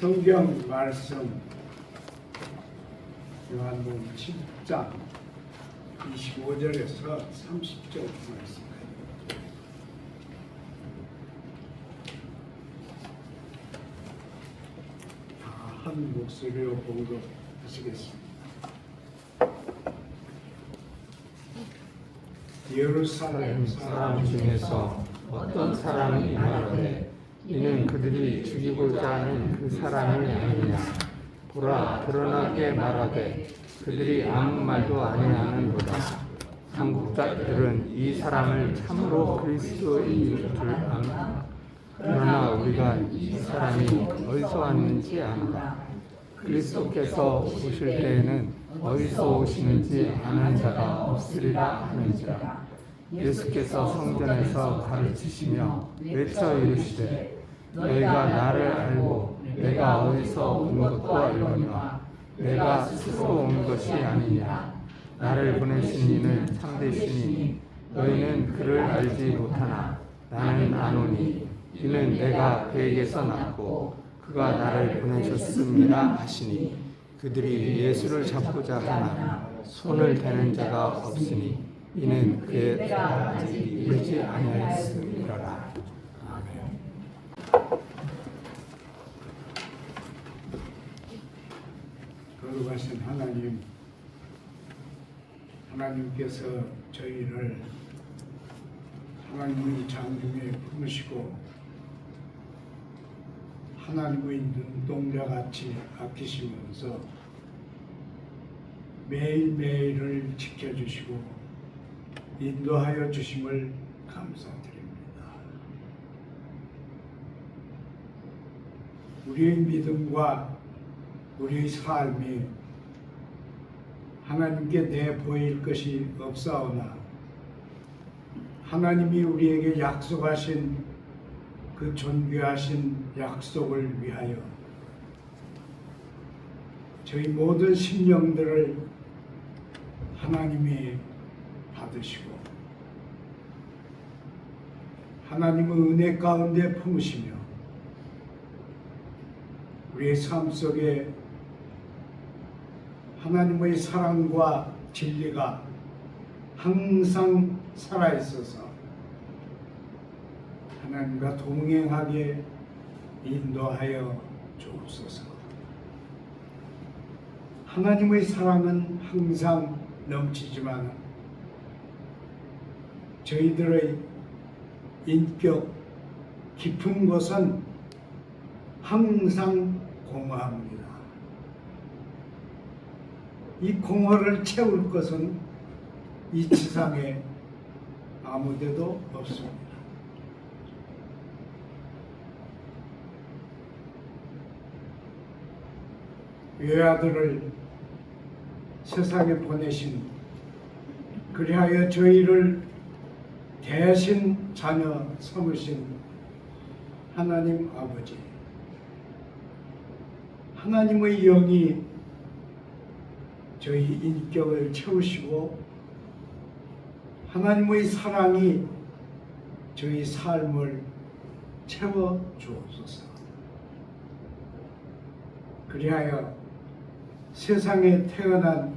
성경 말씀 요한복음 7장 25절에서 30절 말씀. 다한 목소리로 공급하시겠습니다. 예루살렘 사람 중에서 어떤 사람이 말하되 이는 그들이 죽이고자 하는 그 사람이 아니냐. 보라 드러나게 말하되 그들이 아무 말도 아니하는도다. 당국자들은 이 사람을 참으로 그리스도인 줄 아나 그러나 우리가 이 사람이 어디서 왔는지 안다. 그리스도께서 오실 때에는 어디서 오시는지 아는 자가 없으리라 하는지라 예수께서 성전에서 가르치시며 외쳐 이르시되 너희가 나를 알고 내가 어디서 온 것도 알거니와 내가 스스로 온 것이 아니냐. 나를 보내신 이는 참되시니 너희는 그를 알지 못하나. 나는 아노니. 이는 내가 그에게서 났고 그가 나를 보내셨습니다 하시니. 그들이 예수를 잡고자 하나 손을 대는 자가 없으니 이는 그의 때가 아직 이르지 아니하였음이로라 아멘. 거룩하신 하나님, 하나님께서 저희를 하나님의 장중에 품으시고 하나님의 눈동자 같이 아끼시면서 매일매일을 지켜주시고 인도하여 주심을 감사드립니다. 우리의 믿음과 우리의 삶이 하나님께 내보일 것이 없사오나 하나님이 우리에게 약속하신 그 존귀하신 약속을 위하여 저희 모든 심령들을 하나님이 받으시고 하나님의 은혜 가운데 품으시며 우리의 삶 속에 하나님의 사랑과 진리가 항상 살아있어서 하나님과 동행하게 인도하여 주옵소서. 하나님의 사랑은 항상 넘치지만 저희들의 인격 깊은 곳은 항상 공허합니다. 이 공허를 채울 것은 이 지상에 아무데도 없습니다. 외아들을 세상에 보내신 그리하여 저희를 대신 자녀 삼으신 하나님 아버지 하나님의 영이 저희 인격을 채우시고 하나님의 사랑이 저희 삶을 채워 주옵소서. 그리하여 세상에 태어난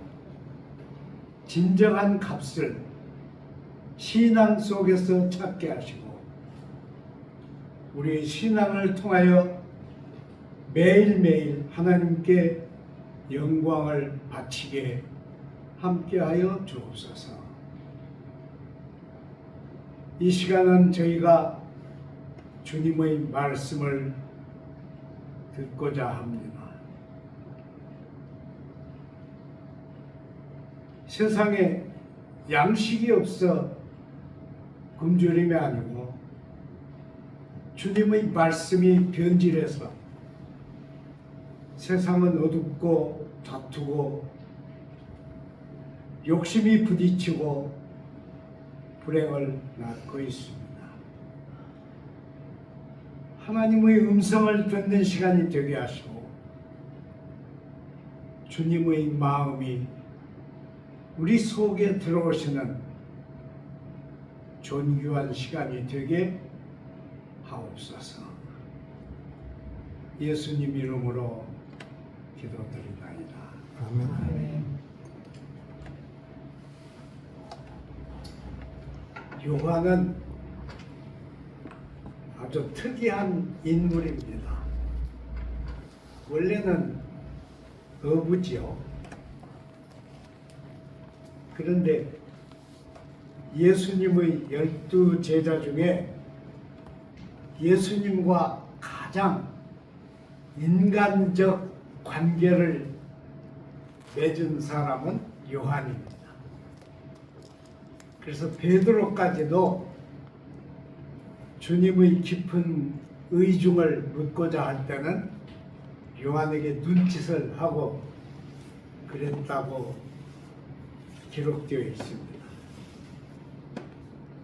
진정한 값을 신앙 속에서 찾게 하시고 우리의 신앙을 통하여 매일매일 하나님께 영광을 바치게 함께하여 주옵소서. 이 시간은 저희가 주님의 말씀을 듣고자 합니다. 세상에 양식이 없어 굶주림이 아니고 주님의 말씀이 변질해서 세상은 어둡고 다투고 욕심이 부딪히고 불행을 낳고 있습니다. 하나님의 음성을 듣는 시간이 되게 하시고 주님의 마음이 우리 속에 들어오시는 존귀한 시간이 되게 하옵소서. 예수님 이름으로 기도드리나이다. 아멘. 요한은 아주 특이한 인물입니다. 원래는 어부지요. 그런데 예수님의 열두 제자 중에 예수님과 가장 인간적 관계를 맺은 사람은 요한입니다. 그래서 베드로까지도 주님의 깊은 의중을 묻고자 할 때는 요한에게 눈짓을 하고 그랬다고 기록되어 있습니다.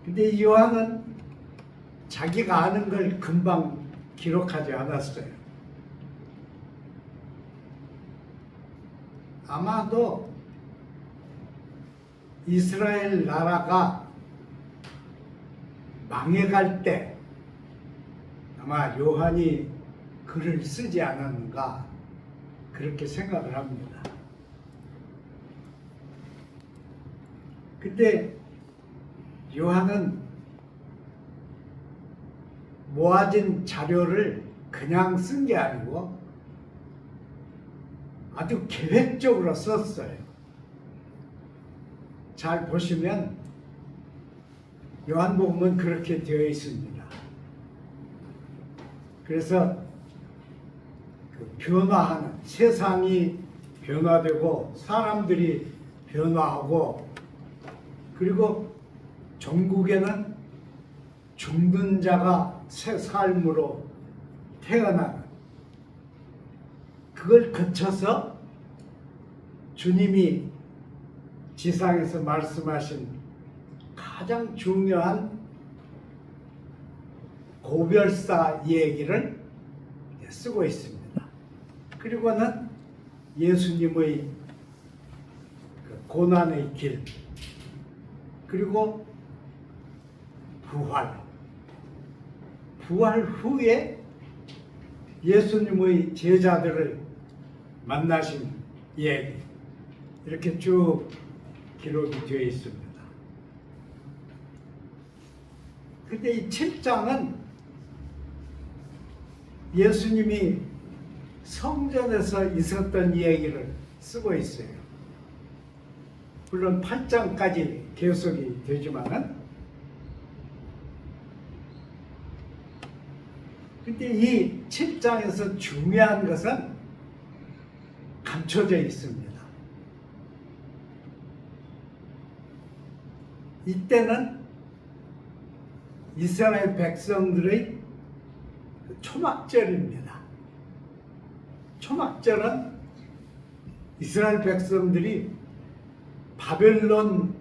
근데 이 요한은 자기가 아는 걸 금방 기록하지 않았어요. 아마도 이스라엘 나라가 망해갈 때 아마 요한이 글을 쓰지 않았는가 그렇게 생각을 합니다. 근데 요한은 모아진 자료를 그냥 쓴 게 아니고 아주 계획적으로 썼어요. 잘 보시면 요한복음은 그렇게 되어 있습니다. 그래서 그 변화하는 세상이 변화되고 사람들이 변화하고 그리고 전국에는 죽는 자가 새 삶으로 태어나는 그걸 거쳐서 주님이 지상에서 말씀하신 가장 중요한 고별사 얘기를 쓰고 있습니다. 그리고는 예수님의 그 고난의 길, 그리고 부활, 부활 후에 예수님의 제자들을 만나신 얘기, 이렇게 쭉 기록이 되어 있습니다. 근데 이 7장은 예수님이 성전에서 있었던 이야기를 쓰고 있어요. 물론 8장까지 계속이 되지만은 근데 이 7장에서 중요한 것은 감춰져 있습니다. 이때는 이스라엘 백성들의 초막절입니다. 초막절은 이스라엘 백성들이 바벨론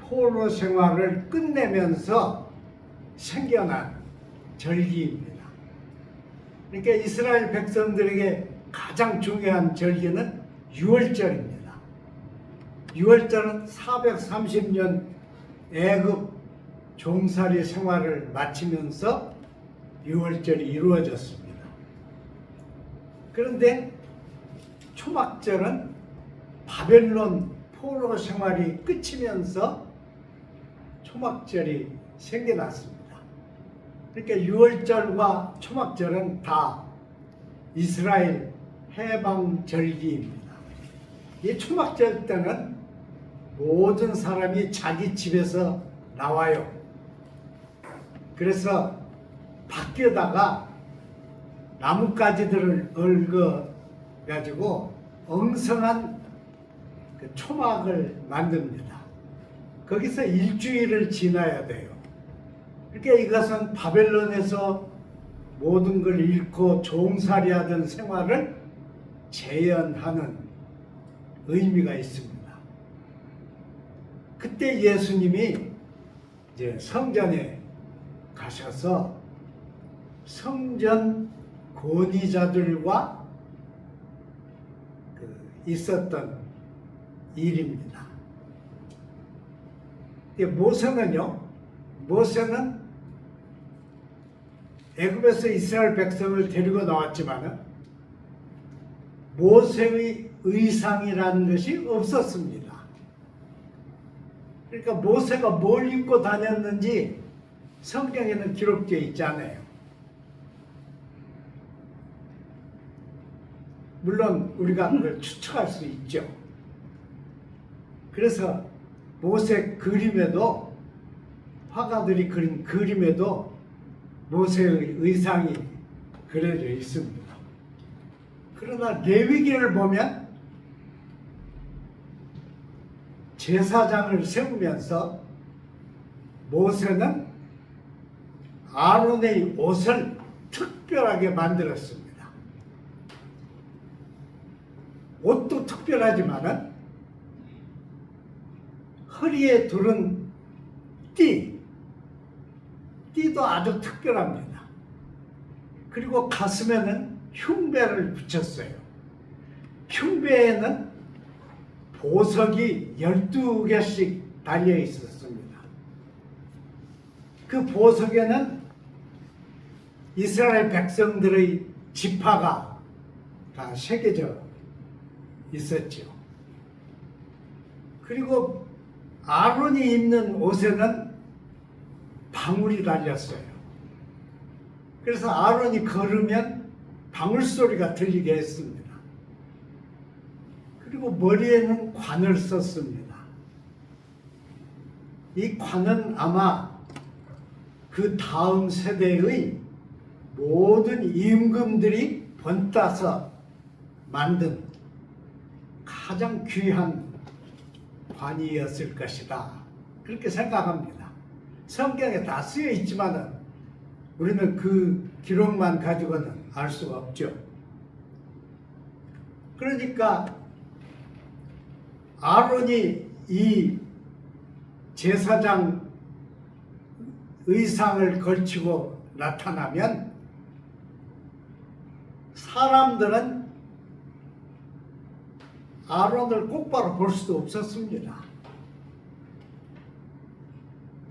포로 생활을 끝내면서 생겨난 절기입니다. 그러니까 이스라엘 백성들에게 가장 중요한 절기는 6월절입니다. 6월절은 430년 애굽 종살이 생활을 마치면서 6월절이 이루어졌습니다. 그런데 초막절은 바벨론 포로 생활이 끝이면서 초막절이 생겨났습니다. 그러니까 6월절과 초막절은 다 이스라엘 해방 절기입니다. 이 초막절 때는 모든 사람이 자기 집에서 나와요. 그래서 밖에다가 나뭇가지들을 얽어 가지고 엉성한 그 초막을 만듭니다. 거기서 일주일을 지나야 돼요. 그러니까 이것은 바벨론에서 모든 걸 잃고 종살이하던 생활을 재현하는 의미가 있습니다. 그때 예수님이 이제 성전에 가셔서 성전 권위자들과 그 있었던 일입니다. 모세는요, 모세는 애굽에서 이스라엘 백성을 데리고 나왔지만은 모세의 의상이라는 것이 없었습니다. 그러니까 모세가 뭘 입고 다녔는지 성경에는 기록되어 있지 않아요. 물론 우리가 그걸 추측할 수 있죠. 그래서 모세 그림에도 화가들이 그린 그림에도 모세의 의상이 그려져 있습니다. 그러나 레위기를 보면 제사장을 세우면서 모세는 아론의 옷을 특별하게 만들었습니다. 옷도 특별하지만은 허리에 두른 띠, 띠도 아주 특별합니다. 그리고 가슴에는 흉배를 붙였어요. 흉배에는 보석이 12개씩 달려 있었습니다. 그 보석에는 이스라엘 백성들의 지파가 다 새겨져 있었죠. 그리고 아론이 입는 옷에는 방울이 달렸어요. 그래서 아론이 걸으면 방울 소리가 들리게 했습니다. 그리고 머리에는 관을 썼습니다. 이 관은 아마 그 다음 세대의 모든 임금들이 번따서 만든 가장 귀한 관이었을 것이다. 그렇게 생각합니다. 성경에 다 쓰여 있지만은 우리는 그 기록만 가지고는 알 수가 없죠. 그러니까 아론이 이 제사장 의상을 걸치고 나타나면 사람들은 아론을 똑바로 볼 수도 없었습니다.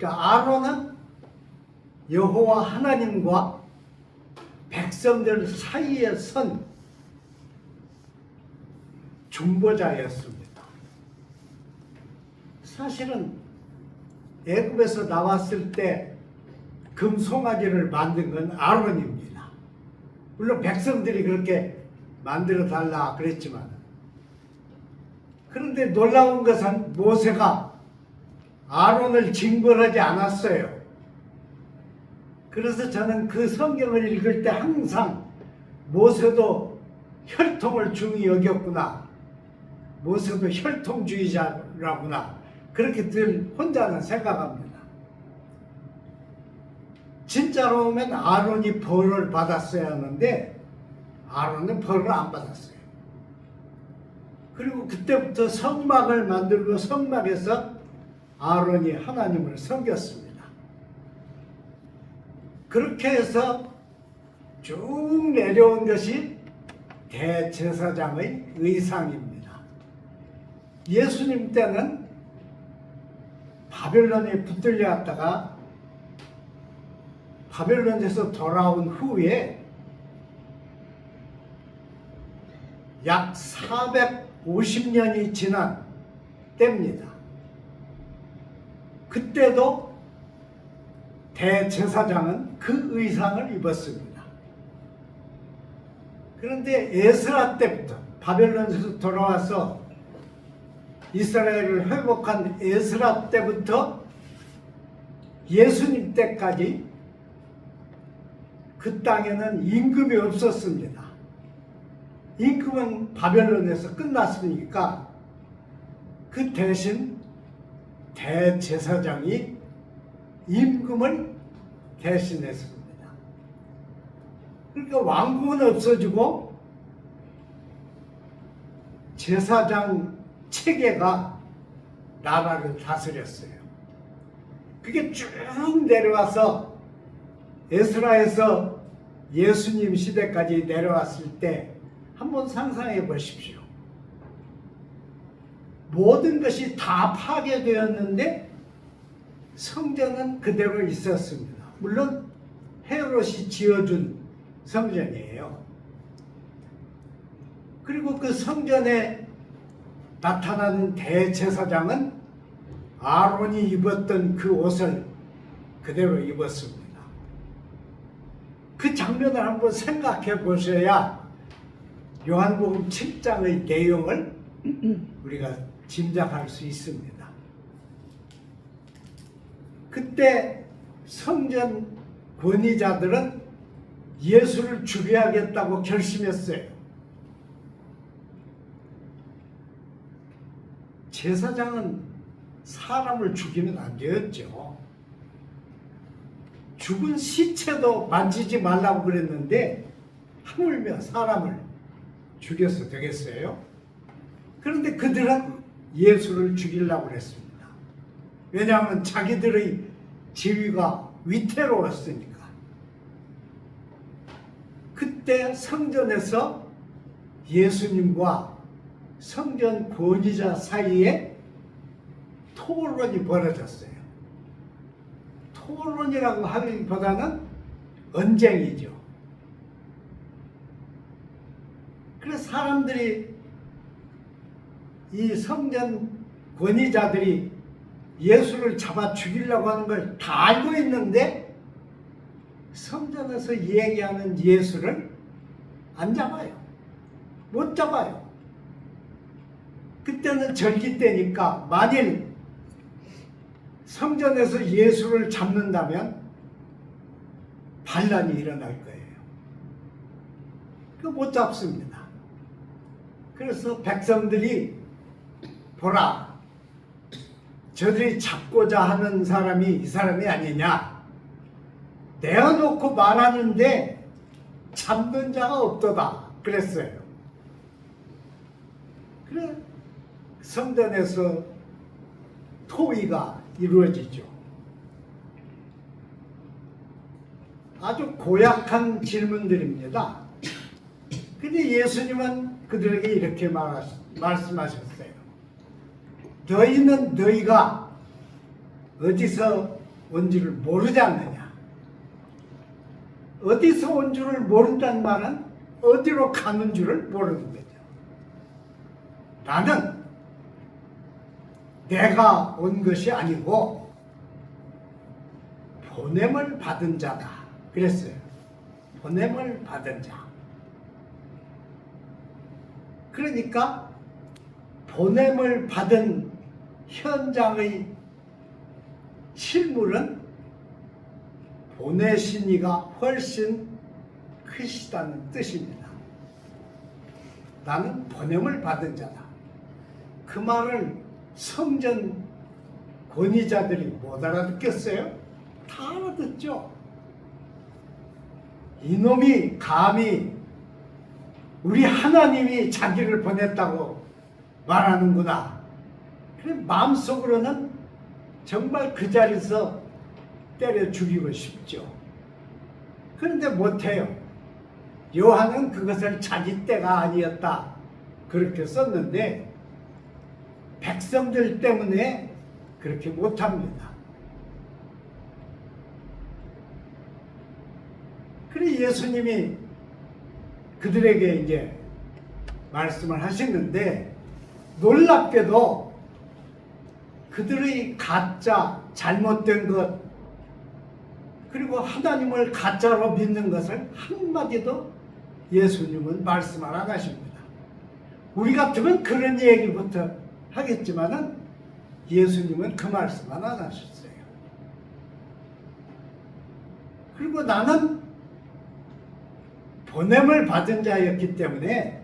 그러니까 아론은 여호와 하나님과 백성들 사이에 선 중보자였습니다. 사실은 애굽에서 나왔을 때 금송아지를 만든 건 아론입니다. 물론 백성들이 그렇게 만들어 달라 그랬지만 그런데 놀라운 것은 모세가 아론을 징벌하지 않았어요. 그래서 저는 그 성경을 읽을 때 항상 모세도 혈통을 중히 여겼구나. 모세도 혈통주의자라구나. 그렇게 늘 혼자는 생각합니다. 진짜로 보면 아론이 벌을 받았어야 하는데 아론은 벌을 안 받았어요. 그리고 그때부터 성막을 만들고 성막에서 아론이 하나님을 섬겼습니다. 그렇게 해서 쭉 내려온 것이 대제사장의 의상입니다. 예수님 때는 바벨론에 붙들려 왔다가 바벨론에서 돌아온 후에 약 450년이 지난 때입니다. 그때도 대제사장은 그 의상을 입었습니다. 그런데 에스라 때부터 바벨론에서 돌아와서 이스라엘을 회복한 에스라 때부터 예수님 때까지 그 땅에는 임금이 없었습니다. 임금은 바벨론에서 끝났으니까 그 대신 대제사장이 임금을 대신했습니다. 그러니까 왕국은 없어지고 제사장 체계가 나라를 다스렸어요. 그게 쭉 내려와서 에스라에서 예수님 시대까지 내려왔을 때 한번 상상해 보십시오. 모든 것이 다 파괴되었는데 성전은 그대로 있었습니다. 물론 헤롯이 지어준 성전이에요. 그리고 그 성전에 나타나는 대제사장은 아론이 입었던 그 옷을 그대로 입었습니다. 그 장면을 한번 생각해 보셔야 요한복음 7장의 내용을 우리가 짐작할 수 있습니다. 그때 성전 권위자들은 예수를 죽여야겠다고 결심했어요. 제사장은 사람을 죽이면 안 되었죠. 죽은 시체도 만지지 말라고 그랬는데 하물며 사람을 죽여서 되겠어요? 그런데 그들은 예수를 죽이려고 그랬습니다. 왜냐하면 자기들의 지위가 위태로웠으니까. 그때 성전에서 예수님과 성전 권위자 사이에 토론이 벌어졌어요. 토론이라고 하기보다는 언쟁이죠. 그래서 사람들이 이 성전 권위자들이 예수를 잡아 죽이려고 하는 걸 다 알고 있는데 성전에서 얘기하는 예수를 안 잡아요. 못 잡아요. 그때는 절기 때니까 만일 성전에서 예수를 잡는다면 반란이 일어날 거예요. 그 못 잡습니다. 그래서 백성들이 보라 저들이 잡고자 하는 사람이 이 사람이 아니냐 내어놓고 말하는데 잡는 자가 없도다 그랬어요. 그래 성전에서 토의가 이루어지죠. 아주 고약한 질문들입니다. 근데 예수님은 그들에게 이렇게 말하, 말씀하셨어요. 너희는 너희가 어디서 온 줄을 모르지 않느냐? 어디서 온 줄을 모른다는 말은 어디로 가는 줄을 모르는 거죠. 나는 내가 온 것이 아니고 보냄을 받은 자다. 그랬어요. 보냄을 받은 자. 그러니까 보냄을 받은 현장의 실물은 보내신 이가 훨씬 크시다는 뜻입니다. 나는 보냄을 받은 자다. 그 말을 성전 권위자들이 못 알아듣겠어요? 다 알아듣죠. 이놈이 감히 우리 하나님이 자기를 보냈다고 말하는구나. 그래 마음속으로는 정말 그 자리에서 때려 죽이고 싶죠. 그런데 못해요. 요한은 그것을 자기 때가 아니었다. 그렇게 썼는데 백성들 때문에 그렇게 못합니다. 그래 예수님이 그들에게 이제 말씀을 하시는데 놀랍게도 그들의 가짜 잘못된 것 그리고 하나님을 가짜로 믿는 것을 한마디도 예수님은 말씀 안 하십니다. 우리 같으면 그런 얘기부터 하겠지만은 예수님은 그 말씀 안 하셨어요. 그리고 나는 보냄을 받은 자였기 때문에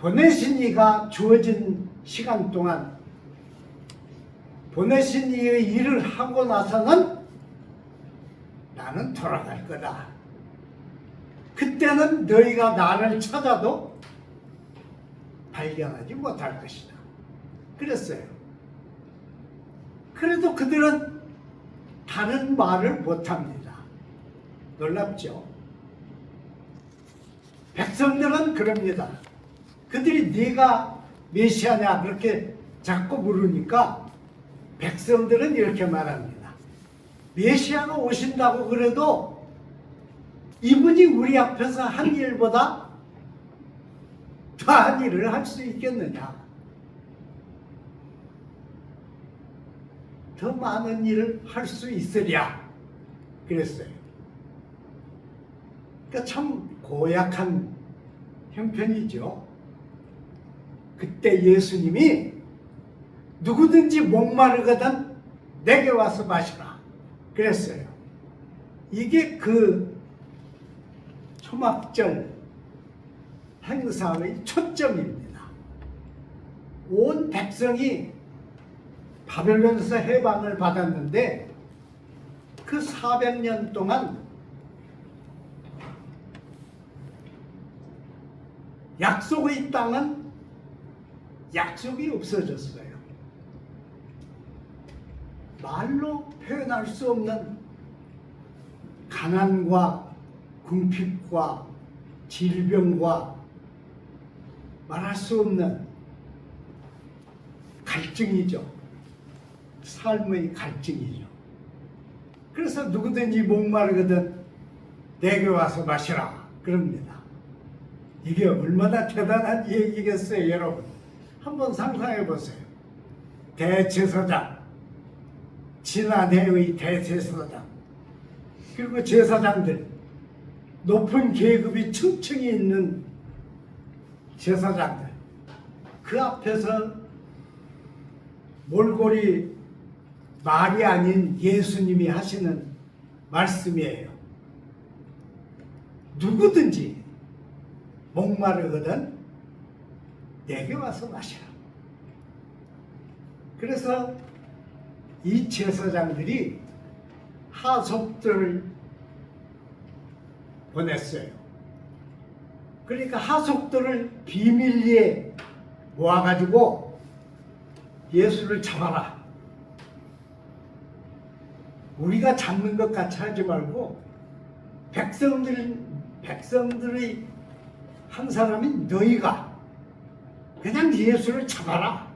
보내신 이가 주어진 시간 동안 보내신 이의 일을 하고 나서는 나는 돌아갈 거다. 그때는 너희가 나를 찾아도 발견하지 못할 것이다. 그랬어요. 그래도 그들은 다른 말을 못합니다. 놀랍죠? 백성들은 그럽니다. 그들이 네가 메시아냐 그렇게 자꾸 물으니까 백성들은 이렇게 말합니다. 메시아가 오신다고 그래도 이분이 우리 앞에서 한 일보다 더한 일을 할 수 있겠느냐? 더 많은 일을 할 수 있으랴. 그랬어요. 그러니까 참 고약한 형편이죠. 그때 예수님이 누구든지 목마르거든 내게 와서 마시라. 그랬어요. 이게 그 초막절 행사의 초점입니다. 온 백성이 바벨론에서 해방을 받았는데 그 400년 동안 약속의 땅은 약속이 없어졌어요. 말로 표현할 수 없는 가난과 궁핍과 질병과 말할 수 없는 갈증이죠. 삶의 갈증이죠. 그래서 누구든지 목마르거든 내게 와서 마시라 그럽니다. 이게 얼마나 대단한 얘기겠어요, 여러분. 한번 상상해 보세요. 대제사장, 지난해의 대제사장, 그리고 제사장들, 높은 계급이 층층이 있는 제사장들, 그 앞에서 몰골이 말이 아닌 예수님이 하시는 말씀이에요. 누구든지 목마르거든 내게 와서 마시라. 그래서 이 제사장들이 하속들을 보냈어요. 그러니까 하속들을 비밀리에 모아가지고 예수를 잡아라. 우리가 잡는 것 같이 하지 말고 백성들 백성들의 한 사람인 너희가 그냥 예수를 잡아라.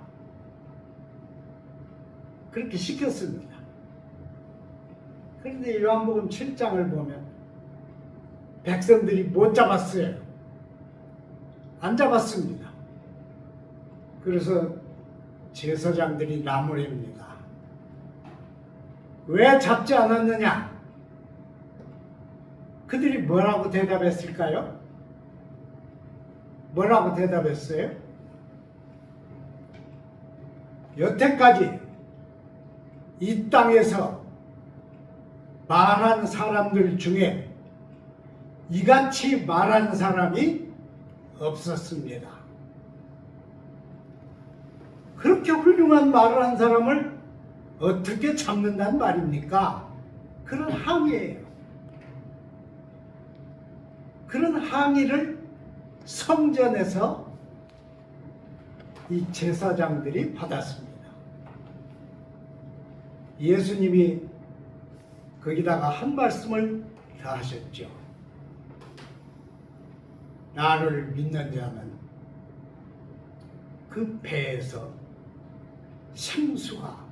그렇게 시켰습니다. 그런데 요한복음 7장을 보면 백성들이 못 잡았어요. 안 잡았습니다. 그래서 제사장들이 나무랍니다. 왜 잡지 않았느냐? 그들이 뭐라고 대답했을까요? 뭐라고 대답했어요? 여태까지 이 땅에서 말한 사람들 중에 이같이 말한 사람이 없었습니다. 그렇게 훌륭한 말을 한 사람을 어떻게 잡는단 말입니까? 그런 항의예요. 그런 항의를 성전에서 이 제사장들이 받았습니다. 예수님이 거기다가 한 말씀을 더 하셨죠. 나를 믿는 자는 그 배에서 생수가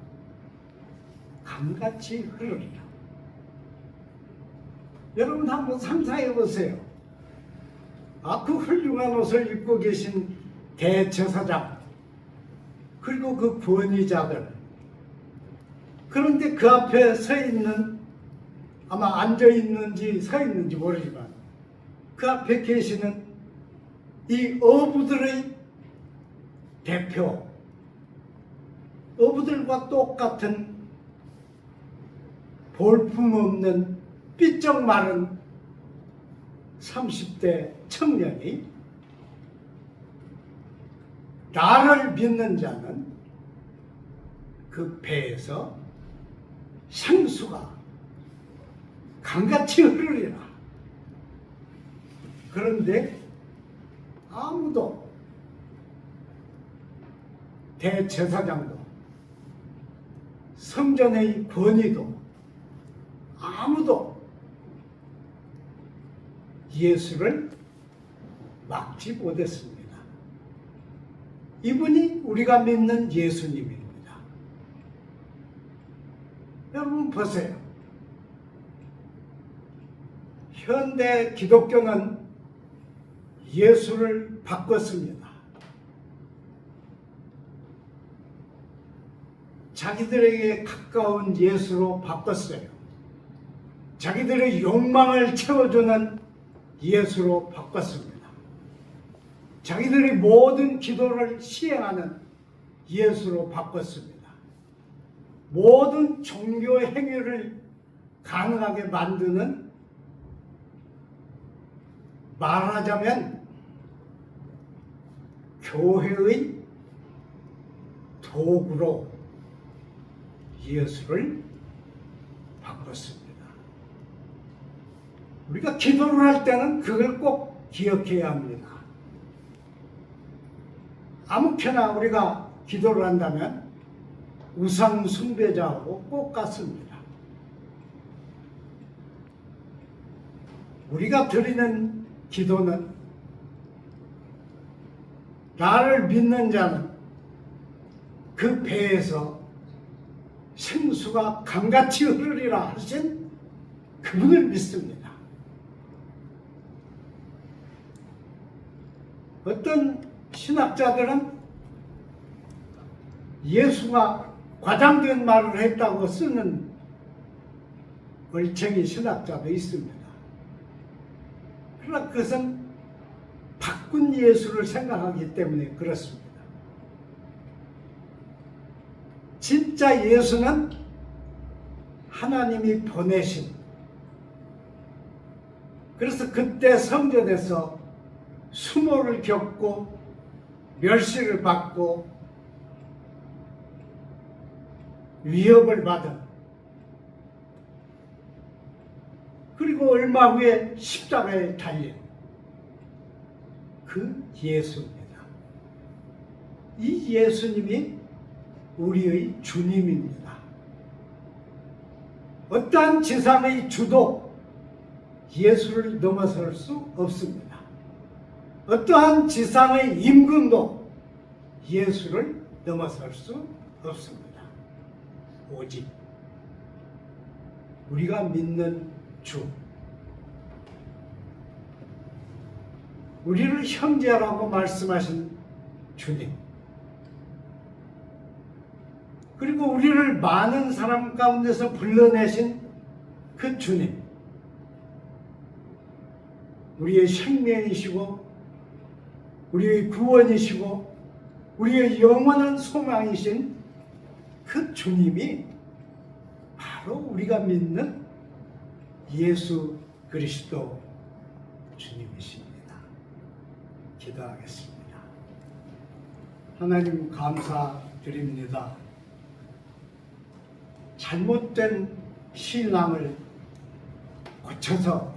강같이 흐르리라. 여러분 한번 상상해 보세요. 아, 그 훌륭한 옷을 입고 계신 대제사장, 그리고 그 권위자들. 그런데 그 앞에 서 있는, 아마 앉아 있는지 서 있는지 모르지만, 그 앞에 계시는 이 어부들의 대표, 어부들과 똑같은 볼품없는 삐쩍 마른 30대 청년이 나를 믿는 자는 그 배에서 생수가 강같이 흐르리라. 그런데 아무도 대제사장도 성전의 권위도 아무도 예수를 막지 못했습니다. 이분이 우리가 믿는 예수님 보세요. 현대 기독교는 예수를 바꿨습니다. 자기들에게 가까운 예수로 바꿨어요. 자기들의 욕망을 채워주는 예수로 바꿨습니다. 자기들이 모든 기도를 시행하는 예수로 바꿨습니다. 모든 종교 행위를 가능하게 만드는 말하자면 교회의 도구로 예수를 바꿨습니다. 우리가 기도를 할 때는 그걸 꼭 기억해야 합니다. 아무렇게나 우리가 기도를 한다면 우상 숭배자하고 꼭 같습니다. 우리가 드리는 기도는 나를 믿는 자는 그 배에서 생수가 강같이 흐르리라 하신 그분을 믿습니다. 어떤 신학자들은 예수가 과장된 말을 했다고 쓰는 얼챙이 신학자도 있습니다. 그러나 그것은 바꾼 예수를 생각하기 때문에 그렇습니다. 진짜 예수는 하나님이 보내신 그래서 그때 성전에서 수모를 겪고 멸시를 받고 위협을 받은 그리고 얼마 후에 십자가에 달린 그 예수입니다. 이 예수님이 우리의 주님입니다. 어떠한 지상의 주도 예수를 넘어설 수 없습니다. 어떠한 지상의 임금도 예수를 넘어설 수 없습니다. 오직 우리가 믿는 주, 우리를 형제라고 말씀하신 주님, 그리고 우리를 많은 사람 가운데서 불러내신 그 주님, 우리의 생명이시고, 우리의 구원이시고, 우리의 영원한 소망이신 그 주님이 바로 우리가 믿는 예수 그리스도 주님이십니다. 기도하겠습니다. 하나님 감사드립니다. 잘못된 신앙을 고쳐서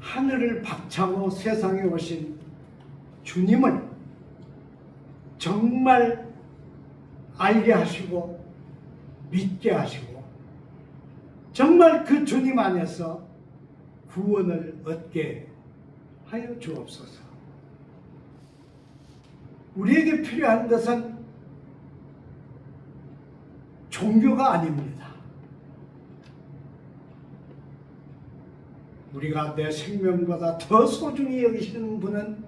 하늘을 박차고 세상에 오신 주님을 정말 알게 하시고 믿게 하시고 정말 그 주님 안에서 구원을 얻게 하여 주옵소서. 우리에게 필요한 것은 종교가 아닙니다. 우리가 내 생명보다 더 소중히 여기시는 분은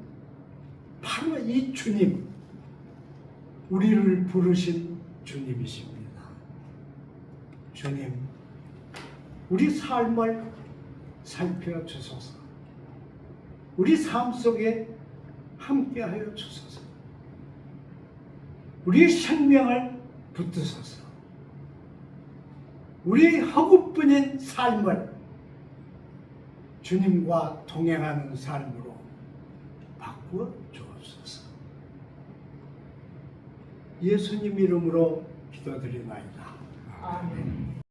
바로 이 주님, 우리를 부르신 주님이십니다. 주님, 우리 삶을 살펴주소서. 우리 삶 속에 함께하여 주소서. 우리의 생명을 붙드소서. 우리의 허구뿐인 삶을 주님과 동행하는 삶으로 바꾸어 주옵소서. 예수님 이름으로 기도드리나이다. 아멘.